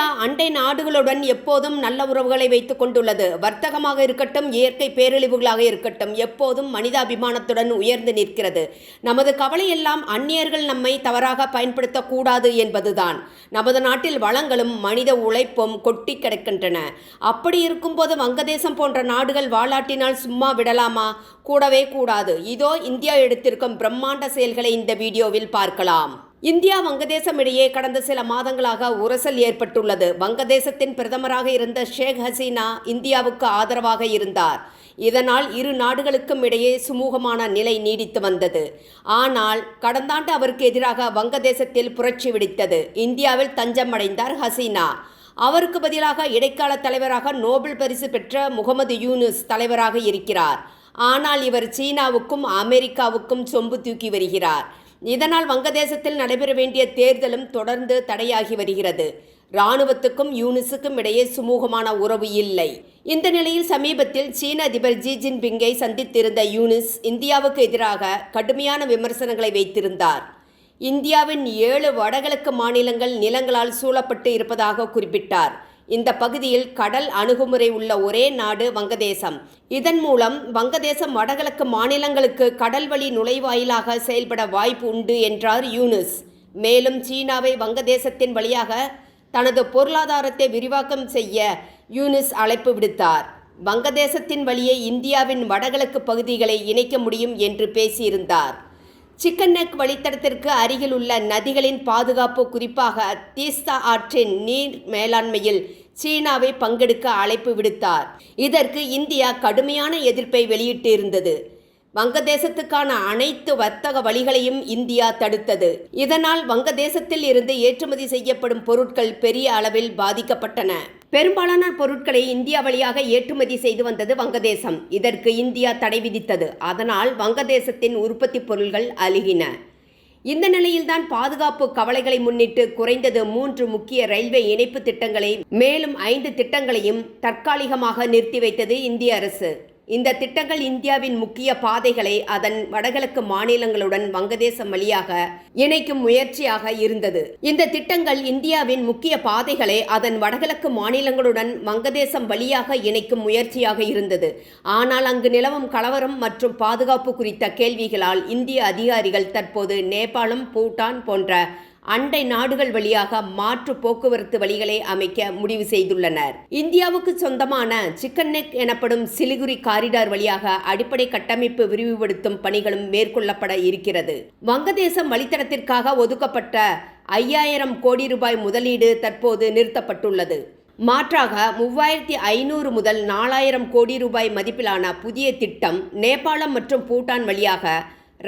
அண்டை நாடுகளுடன் எப்போதும் நல்ல உறவுகளை வைத்துக் கொண்டுள்ளது. வர்த்தகமாக இருக்கட்டும் இயற்கை பேரழிவுகளாக இருக்கட்டும் எப்போதும் மனிதாபிமானத்துடன் உயர்ந்து நிற்கிறது. நமது கவலையெல்லாம் அந்நியர்கள் நம்மை தவறாக பயன்படுத்தக்கூடாது என்பதுதான். நமது நாட்டில் வளங்களும் மனித உழைப்பும் கொட்டி கிடக்கின்றன. அப்படி இருக்கும்போது வங்கதேசம் போன்ற நாடுகள் வாலாட்டினால் சும்மா விடலாமா? கூடவே கூடாது. இதோ இந்தியா எடுத்திருக்கும் பிரம்மாண்ட செயல்களை இந்த வீடியோவில் பார்க்கலாம். இந்தியா வங்கதேசம் இடையே கடந்த சில மாதங்களாக உரசல் ஏற்பட்டுள்ளது. வங்கதேசத்தின் பிரதமராக இருந்த ஷேக் ஹசீனா இந்தியாவுக்கு ஆதரவாக இருந்தார். இதனால் இரு நாடுகளுக்கும் இடையே சுமூகமான நிலை நீடித்து வந்தது. ஆனால் கடந்த ஆண்டு அவருக்கு எதிராக வங்கதேசத்தில் புரட்சி வெடித்தது. இந்தியாவில் தஞ்சம் அடைந்தார் ஹசீனா. அவருக்கு பதிலாக இடைக்கால தலைவராக நோபல் பரிசு பெற்ற முகமது யூனுஸ் தலைவராக இருக்கிறார். ஆனால் இவர் சீனாவுக்கும் அமெரிக்காவுக்கும் சொம்பு தூக்கி வருகிறார். இதனால் வங்கதேசத்தில் நடைபெற வேண்டிய தேர்தலும் தொடர்ந்து தடையாகி வருகிறது. இராணுவத்துக்கும் யூனிஸுக்கும் இடையே சுமூகமான உறவு இல்லை. இந்த நிலையில் சமீபத்தில் சீன அதிபர் ஜி ஜின்பிங்கை சந்தித்திருந்த யூனிஸ் இந்தியாவுக்கு எதிராக கடுமையான விமர்சனங்களை வைத்திருந்தார். இந்தியாவின் ஏழு வடகிழக்கு மாநிலங்கள் நிலங்களால் சூழப்பட்டு இருப்பதாக குறிப்பிட்டார். இந்த பகுதியில் கடல் அணுகுமுறை உள்ள ஒரே நாடு வங்கதேசம். இதன் மூலம் வங்கதேசம் வடகிழக்கு மாநிலங்களுக்கு கடல் வழி நுழைவாயிலாக செயல்பட வாய்ப்பு உண்டு என்றார் யூனுஸ். மேலும் சீனாவை வங்கதேசத்தின் வழியாக தனது பொருளாதாரத்தை விரிவாக்கம் செய்ய யூனுஸ் அழைப்பு விடுத்தார். வங்கதேசத்தின் வழியே இந்தியாவின் வடகிழக்கு பகுதிகளை இணைக்க முடியும் என்று பேசியிருந்தார். சிக்கன் நெக் வழித்தடத்திற்கு அருகில் உள்ள நதிகளின் பாதுகாப்பு குறிப்பாக தீஸ்தா ஆற்றின் நீர் மேலாண்மையில் சீனாவை பங்கெடுக்க அழைப்பு விடுத்தார். இதற்கு இந்தியா கடுமையான எதிர்ப்பை வெளியிட்டிருந்தது. வங்கதேசத்துக்கான அனைத்து வர்த்தக வழிகளையும் இந்தியா தடுத்தது. இதனால் வங்கதேசத்தில் இருந்து ஏற்றுமதி செய்யப்படும் பொருட்கள் பெரிய அளவில் பாதிக்கப்பட்டன. பெரும்பாலான பொருட்களை இந்தியா வழியாக ஏற்றுமதி செய்து வந்தது வங்கதேசம். இதற்கு இந்தியா தடை விதித்தது. அதனால் வங்கதேசத்தின் உற்பத்தி பொருள்கள் அழுகின. இந்த நிலையில்தான் பாதுகாப்பு கவலைகளை முன்னிட்டு குறைந்தது மூன்று முக்கிய ரயில்வே இணைப்பு திட்டங்களை மேலும் ஐந்து திட்டங்களையும் தற்காலிகமாக நிறுத்தி வைத்தது இந்திய அரசு. இந்த திட்டங்கள் இந்தியாவின் முக்கிய பாதைகளை அதன் வடகிழக்கு மாநிலங்களுடன் வங்கதேசம் வழியாக இணைக்கும் முயற்சியாக இருந்தது. இந்த திட்டங்கள் இந்தியாவின் முக்கிய பாதைகளை அதன் வடகிழக்கு மாநிலங்களுடன் வங்கதேசம் வழியாக இணைக்கும் முயற்சியாக இருந்தது. ஆனால் அங்கு நிலவும் கலவரம் மற்றும் பாதுகாப்பு குறித்த கேள்விகளால் இந்திய அதிகாரிகள் தற்போது நேபாளம் பூட்டான் போன்ற அண்டை நாடுகள் வழியாக மாற்று போக்குவரத்து வழிகளை அமைக்க முடிவு செய்துள்ளனர். இந்தியாவுக்கு சொந்தமான சிக்கன் நெக் எனப்படும் சிலிகுரி காரிடார் வழியாக அடிப்படை கட்டமைப்பு விரிவுபடுத்தும் பணிகளும் மேற்கொள்ளப்பட இருக்கிறது. வங்கதேசம் வழித்தடத்திற்காக ஒதுக்கப்பட்ட ஐயாயிரம் கோடி ரூபாய் முதலீடு தற்போது நிறுத்தப்பட்டுள்ளது. மாற்றாக மூவாயிரத்தி ஐநூறு முதல் நாலாயிரம் கோடி ரூபாய் மதிப்பிலான புதிய திட்டம் நேபாளம் மற்றும் பூட்டான் வழியாக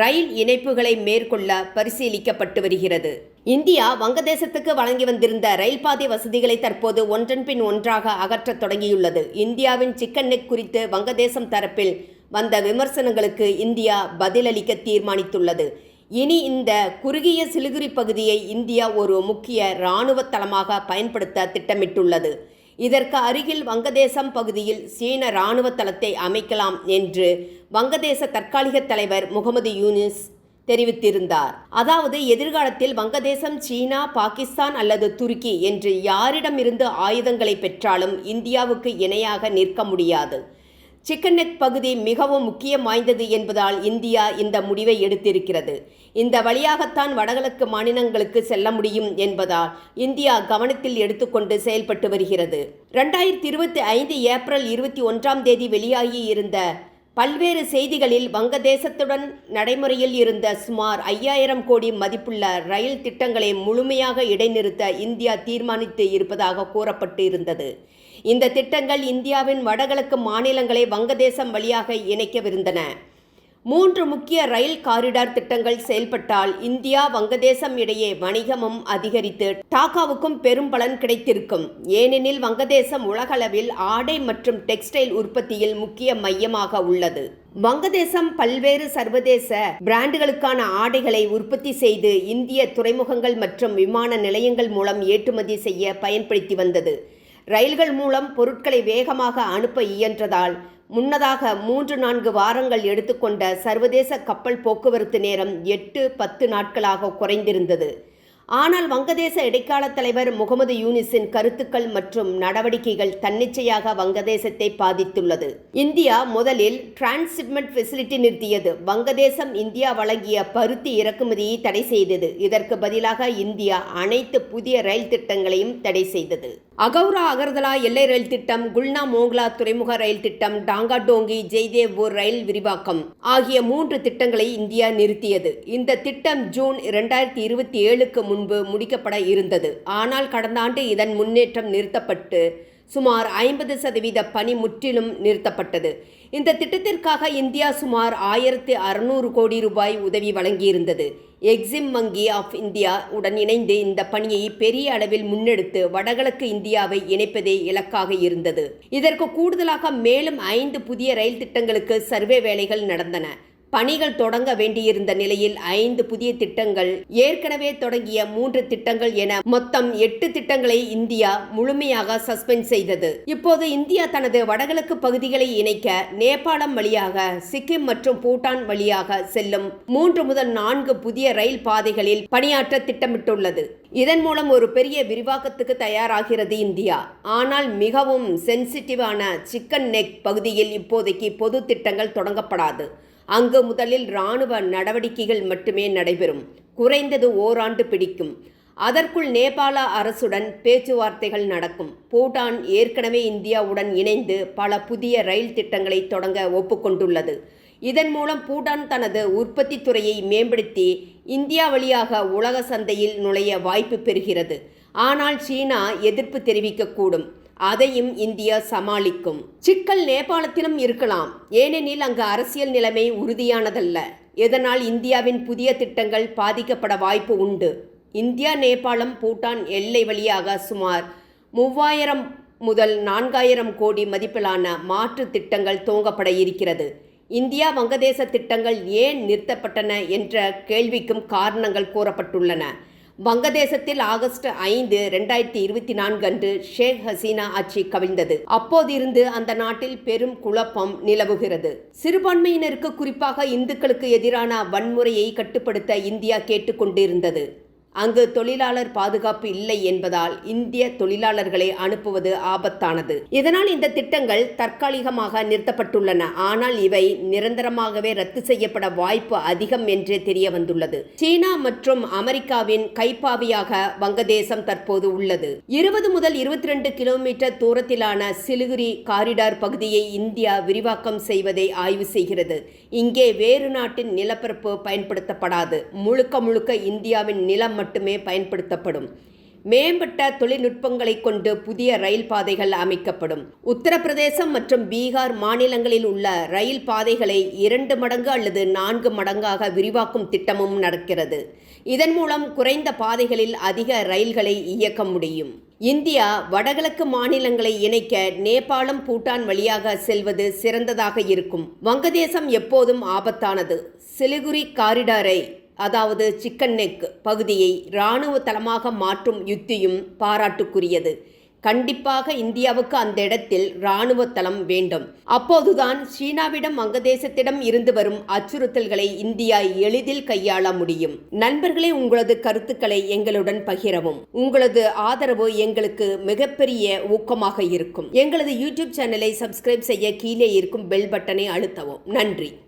ரயில் இணைப்புகளை மேற்கொள்ள பரிசீலிக்கப்பட்டு வருகிறது. இந்தியா வங்கதேசத்துக்கு வழங்கி வந்திருந்த ரயில் பாதை வசதிகளை தற்போது ஒன்றன் பின் ஒன்றாக அகற்றத் தொடங்கியுள்ளது. இந்தியாவின் சிக்கன் நெக் குறித்து வங்கதேசம் தரப்பில் வந்த விமர்சனங்களுக்கு இந்தியா பதிலளிக்க தீர்மானித்துள்ளது. இனி இந்த குறுகிய சிலுகுரி பகுதியை இந்தியா ஒரு முக்கிய இராணுவ தளமாக பயன்படுத்த திட்டமிட்டுள்ளது. இதற்கு அருகில் வங்கதேசம் பகுதியில் சீன இராணுவ தளத்தை அமைக்கலாம் என்று வங்கதேச தற்காலிக தலைவர் முகமது யூனிஸ் தெரிவித்திருந்தார். அதாவது எதிர்காலத்தில் வங்கதேசம் சீனா பாகிஸ்தான் அல்லது துருக்கி என்று யாரிடமிருந்து ஆயுதங்களை பெற்றாலும் இந்தியாவுக்கு இணையாக நிற்க முடியாது. சிக்கன் நெக் பகுதி மிகவும் முக்கியம் வாய்ந்தது என்பதால் இந்தியா இந்த முடிவை எடுத்திருக்கிறது. இந்த வழியாகத்தான் வடகிழக்கு மாநிலங்களுக்கு செல்ல முடியும் என்பதால் இந்தியா கவனத்தில் எடுத்துக்கொண்டு செயல்பட்டு வருகிறது. ரெண்டாயிரத்தி இருபத்தி ஐந்து ஏப்ரல் இருபத்தி ஒன்றாம் தேதி வெளியாகி இருந்த பல்வேறு செய்திகளில் வங்கதேசத்துடன் நடைமுறையில் இருந்த சுமார் ஐயாயிரம் கோடி மதிப்புள்ள ரயில் திட்டங்களை முழுமையாக இடைநிறுத்த இந்தியா தீர்மானித்து இருப்பதாக கூறப்பட்டு இருந்தது இந்த திட்டங்கள் இந்தியாவின் வடகிழக்கு மாநிலங்களை வங்கதேசம் வழியாக இணைக்கவிருந்தன. மூன்று முக்கிய ரயில் காரிடார் திட்டங்கள் செயல்பட்டால் இந்தியா வங்கதேசம் இடையே வணிகமும் அதிகரித்து டாக்காவுக்கும் பெரும் பலன் கிடைத்திருக்கும். ஏனெனில் வங்கதேசம் உலகளவில் ஆடை மற்றும் டெக்ஸ்டைல் உற்பத்தியில் முக்கிய மையமாக உள்ளது. வங்கதேசம் பல்வேறு சர்வதேச பிராண்டுகளுக்கான ஆடைகளை உற்பத்தி செய்து இந்திய துறைமுகங்கள் மற்றும் விமான நிலையங்கள் மூலம் ஏற்றுமதி செய்ய பயன்படுத்தி வந்தது. ரயில்கள் மூலம் பொருட்களை வேகமாக அனுப்ப இயன்றதால் முன்னதாக மூன்று நான்கு வாரங்கள் எடுத்துக்கொண்ட சர்வதேச கப்பல் போக்குவரத்து நேரம் எட்டு பத்து நாட்களாக குறைந்திருந்தது. ஆனால் வங்கதேச இடைக்கால தலைவர் முகமது யூனிஸின் கருத்துக்கள் மற்றும் நடவடிக்கைகள் தன்னிச்சையாக வங்கதேசத்தை பாதித்துள்ளது. இந்தியா முதலில் டிரான்ஸ்ஷிப்மெண்ட் ஃபெசிலிட்டி நிறுத்தியது. வங்கதேசம் இந்தியா வழங்கிய பருத்தி இறக்குமதியை தடை செய்தது. இதற்கு பதிலாக இந்தியா அனைத்து புதிய ரயில் திட்டங்களையும் தடை செய்தது. அகௌரா அகர்தலா எல்லை ரயில் திட்டம் குல்னா மோங்லா துறைமுக ரயில் திட்டம் டாங்கா டோங்கி ஜெய்தேவ்பூர் ரயில் விரிவாக்கம் ஆகிய மூன்று திட்டங்களை இந்தியா நிறுத்தியது. இந்த திட்டம் ஜூன் இரண்டாயிரத்தி இருபத்தி ஏழுக்கு முன்பு முடிக்கப்பட இருந்தது. ஆனால் கடந்த ஆண்டு இதன் முன்னேற்றம் நிறுத்தப்பட்டு சுமார் ஐம்பது சதவீத பணி முற்றிலும் நிறுத்தப்பட்டது. இந்த திட்டத்திற்காக இந்தியா சுமார் ஆயிரத்தி அறுநூறு கோடி ரூபாய் உதவி வழங்கியிருந்தது. எக்ஸிம் வங்கி ஆஃப் இந்தியா உடன் இணைந்து இந்த பணியை பெரிய அளவில் முன்னெடுத்து வடகிழக்கு இந்தியாவை இணைப்பதே இலக்காக இருந்தது. இதற்கு கூடுதலாக மேலும் ஐந்து புதிய ரயில் திட்டங்களுக்கு சர்வே வேலைகள் நடந்தன. பணிகள் தொடங்க வேண்டியிருந்த நிலையில் ஐந்து புதிய திட்டங்கள் ஏற்கனவே தொடங்கிய மூன்று திட்டங்கள் என மொத்தம் எட்டு திட்டங்களை இந்தியா முழுமையாக சஸ்பெண்ட் செய்தது. இப்போது இந்தியா தனது வடகிழக்கு பகுதிகளை இணைக்க நேபாளம் வழியாக சிக்கிம் மற்றும் பூட்டான் வழியாக செல்லும் மூன்று முதல் நான்கு புதிய ரயில் பாதைகளில் பணியாற்ற திட்டமிட்டுள்ளது. இதன் மூலம் ஒரு பெரிய விரிவாக்கத்துக்கு தயாராகிறது இந்தியா. ஆனால் மிகவும் சென்சிட்டிவான சிக்கன் நெக் பகுதியில் இப்போதைக்கு பொது திட்டங்கள் தொடங்கப்படாது. அங்கு முதலில் இராணுவ நடவடிக்கைகள் மட்டுமே நடைபெறும். குறைந்தது ஓராண்டு பிடிக்கும். அதற்குள் நேபாள அரசுடன் பேச்சுவார்த்தைகள் நடக்கும். பூட்டான் ஏற்கனவே இந்தியாவுடன் இணைந்து பல புதிய ரயில் திட்டங்களை தொடங்க ஒப்புக்கொண்டுள்ளது. இதன் மூலம் பூட்டான் தனது உற்பத்தி துறையை மேம்படுத்தி இந்தியா வழியாக உலக சந்தையில் நுழைய வாய்ப்பு பெறுகிறது. ஆனால் சீனா எதிர்ப்பு தெரிவிக்கக்கூடும். அதையும் இந்தியா சமாளிக்கும். சிக்கல் நேபாளத்திலும் இருக்கலாம். ஏனெனில் அங்கு அரசியல் நிலைமை உறுதியானதல்ல. இதனால் இந்தியாவின் புதிய திட்டங்கள் பாதிக்கப்பட வாய்ப்பு உண்டு. இந்தியா நேபாளம் பூட்டான் எல்லை வழியாக சுமார் மூவாயிரம் முதல் நான்காயிரம் கோடி மதிப்பிலான மாற்று திட்டங்கள் துவங்கப்பட இருக்கிறது. இந்தியா வங்கதேச திட்டங்கள் ஏன் நிறுத்தப்பட்டன என்ற கேள்விக்கும் காரணங்கள் கூறப்பட்டுள்ளன. வங்கதேசத்தில் ஆகஸ்ட் ஐந்து ரெண்டாயிரத்தி இருபத்தி நான்கு அன்று ஷேக் ஹசீனா ஆட்சி கவிழ்ந்தது. அப்போதிருந்து அந்த நாட்டில் பெரும் குழப்பம் நிலவுகிறது. சிறுபான்மையினருக்கு குறிப்பாக இந்துக்களுக்கு எதிரான வன்முறையை கட்டுப்படுத்த இந்தியா கேட்டுக்கொண்டிருந்தது. அங்கு தொழிலாளர் பாதுகாப்பு இல்லை என்பதால் இந்திய தொழிலாளர்களை அனுப்புவது ஆபத்தானது. இதனால் இந்த திட்டங்கள் தற்காலிகமாக நிறுத்தப்பட்டுள்ளன. ஆனால் இவை நிரந்தரமாகவே ரத்து செய்யப்பட வாய்ப்பு அதிகம் என்றே தெரிய வந்துள்ளது சீனா மற்றும் அமெரிக்காவின் கைப்பாவியாக வங்கதேசம் தற்போது உள்ளது. இருபது முதல் இருபத்தி ரெண்டு கிலோமீட்டர் தூரத்திலான சிலிகுரி காரிடார் பகுதியை இந்தியா விரிவாக்கம் செய்வதை ஆய்வு செய்கிறது. இங்கே வேறு நாட்டின் நிலப்பரப்பு பயன்படுத்தப்படாது. முழுக்க முழுக்க இந்தியாவின் நிலம் மட்டுமே பயன்படுத்தப்படும். மேம்பட்ட தொழில்நுட்பங்களை கொண்டு புதிய ரயில் பாதைகள் அமைக்கப்படும். உத்தரப்பிரதேசம் மற்றும் பீகார் மாநிலங்களில் உள்ள ரயில் பாதைகளை இரண்டு மடங்கு அல்லது நான்கு மடங்காக விரிவாக்கும் திட்டமும் நடக்கிறது. இதன் மூலம் குறைந்த பாதைகளில் அதிக ரயில்களை இயக்க முடியும். இந்தியா வடகிழக்கு மாநிலங்களை இணைக்க நேபாளம் பூட்டான் வழியாக செல்வது சிறந்ததாக இருக்கும். வங்கதேசம் எப்போதும் ஆபத்தானது. சிலிகுரி காரிடாரை அதாவது சிக்கன் நெக் பகுதியை இராணுவ தளமாக மாற்றும் யுத்தியும் பாராட்டுக்குரியது. கண்டிப்பாக இந்தியாவுக்கு அந்த இடத்தில் இராணுவ தளம் வேண்டும். அப்போதுதான் சீனாவிடம் வங்கதேசத்திடம் இருந்து வரும் அச்சுறுத்தல்களை இந்தியா எளிதில் கையாள முடியும். நண்பர்களே உங்களது கருத்துக்களை எங்களுடன் பகிரவும். உங்களது ஆதரவு எங்களுக்கு மிகப்பெரிய ஊக்கமாக இருக்கும். எங்களது யூடியூப் சேனலை சப்ஸ்கிரைப் செய்ய கீழே இருக்கும் பெல் பட்டனை அழுத்தவும். நன்றி.